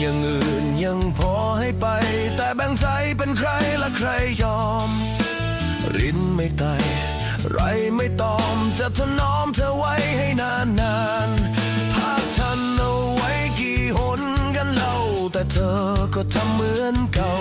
อย่างอื่นยังพอให้ไป แต่แบ่งใจเป็นใครละใครยอม รินไม่ไตไรไม่ตอม จะถนอมเธอไว้ให้นานนานๆภาคทันเอาไว้กี่หนกันเล่า แต่เธอก็ทำเหมือนเก่า